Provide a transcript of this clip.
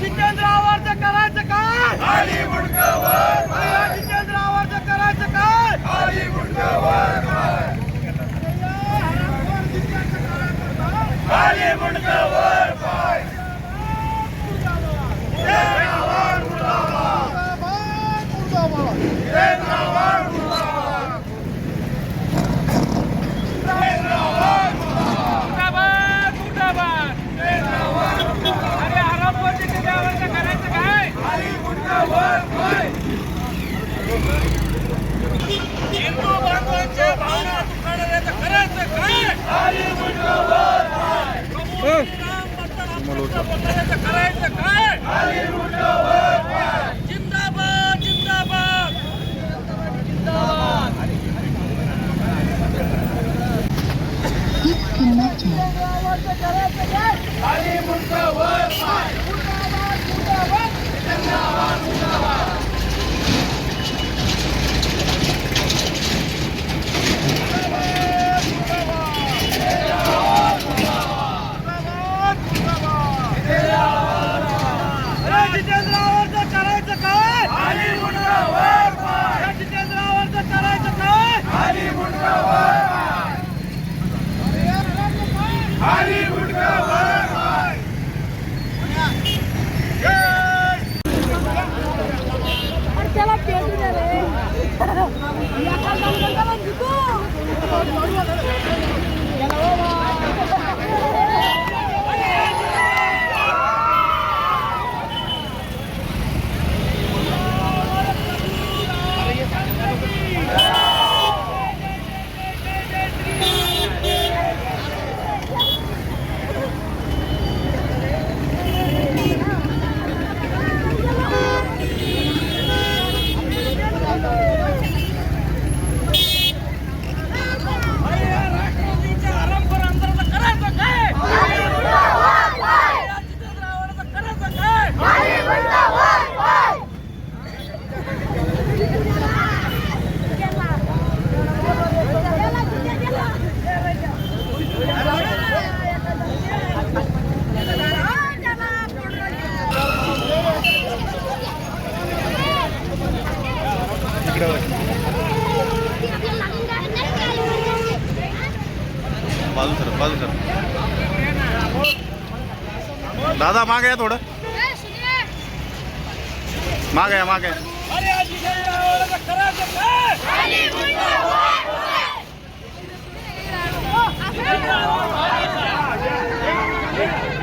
Jitendra करायचं करायचं काय जिंदाबाद जिंदाबाद जिंदाबाद Go! बाजू सर बाजू सर दादा मागे या थोडं. मागे या मागे Yeah.